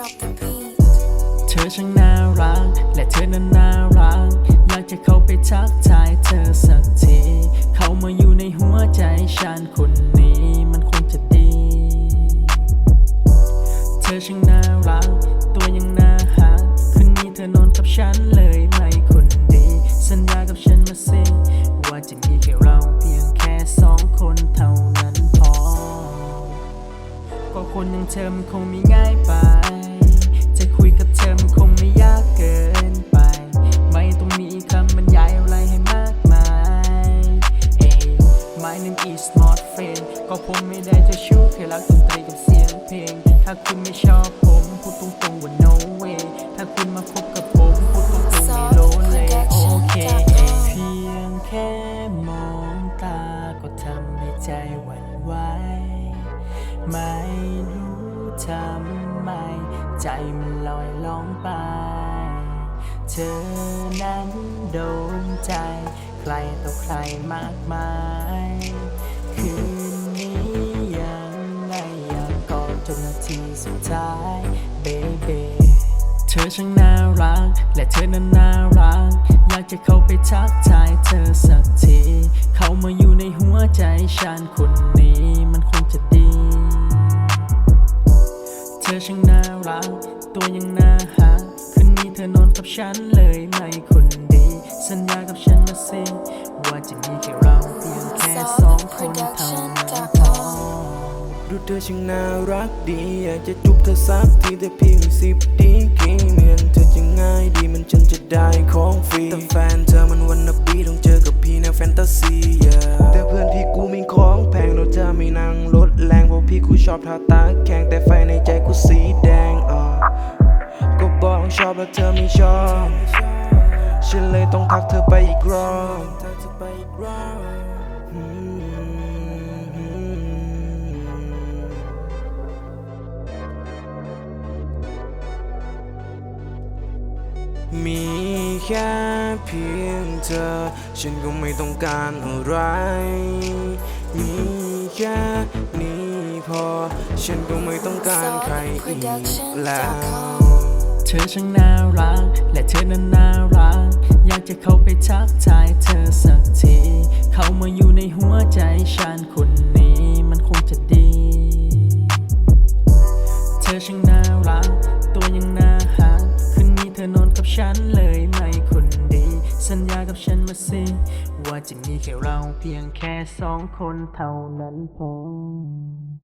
เธอช่างน่ารัก และเธอนั้นน่ารัก อยากจะเข้าไปทักทายเธอสักที เข้ามาอยู่ในหัวใจฉันคนนี้มันคงจะดี เธอช่างน่ารัก ตัวยังน่าหักคืนนี้เธอนอนกับฉันเลยไหมคนดี สัญญากับฉันมาสิว่าจะมีแค่เราเพียงแค่สองคนเท่านั้นพอ ก็คนอย่างเธอมันคงไม่ง่ายไป จะคุยกับเธอมันคงไม่ยากเกินไป ไม่ต้องมีคำบรรยายอะไรให้มากมายเอ้ My name is not friend ก็ผมไม่ได้จะชู้แค่รักดนตรีกับเสียงเพลง ถ้าคุณไม่ชอบผมพูดตรงๆว่า no way ถ้าคุณมาคบกับผมพูดตรงๆไม่โลเลยโอเคเอ้เพียงแค่มองตาก็ทำให้ใจหวั่นไหวไม่รู้ทำไม ใจมันลอยล่องไป เธอนั้นโดนใจ ใครต่อใครมากมาย คืนนี้ยังไงอยากกอดจนนาทีสุดท้ายเบเบเธอช่างน่ารัก และเธอนั้นน่ารัก อยากจะเข้าไปทักทายเธอสักที เข้ามาอยู่ในหัวใจฉันคน ธอช่างน่ารัก ตัวยังน่าหักคืนนี้เธอนอนกับฉันเลยไหมคนดี สัญญากับฉันมาสิว่าจะมีแค่เราเพียงแค่สองคนเท่านั้นพอดูเธอช่างน่ารักดี อยากจะจุบเธอสักทีแต่เพียงสิบดีกรีเหมือนเธอจะง่ายดีมันฉันจะได้ของฟรีแต่แฟนเธอมันวันนบีต้องเจอกับพี่ในแฟนตาซีแต่เพื่อนพี่กูมีของแพงเราจะไม่นั่งรถแรงเพราะพี่กูชอบทาตาแข็งแต่ไฟใน อบแล้วเธอไม่ชอบฉันเลยต้องทักเธอไปอีกรอบมีแค่เพียงเธอ ฉันก็ไม่ต้องการอะไร มีแค่นี้พอ ฉันก็ไม่ต้องการใครอีกแล้ว เธอช่างน่ารัก และเธอนั้นน่ารัก อยากจะเข้าไปทักทายเธอสักที เข้ามาอยู่ในหัวใจฉันคนนี้มันคงจะดี เธอช่างน่ารัก ตัวยังน่าหักคืนนี้เธอนอนกับฉันเลยไหมคนดี สัญญากับฉันมาสิ ว่าจะมีแค่เราเพียงแค่สองคนเท่านั้นพอ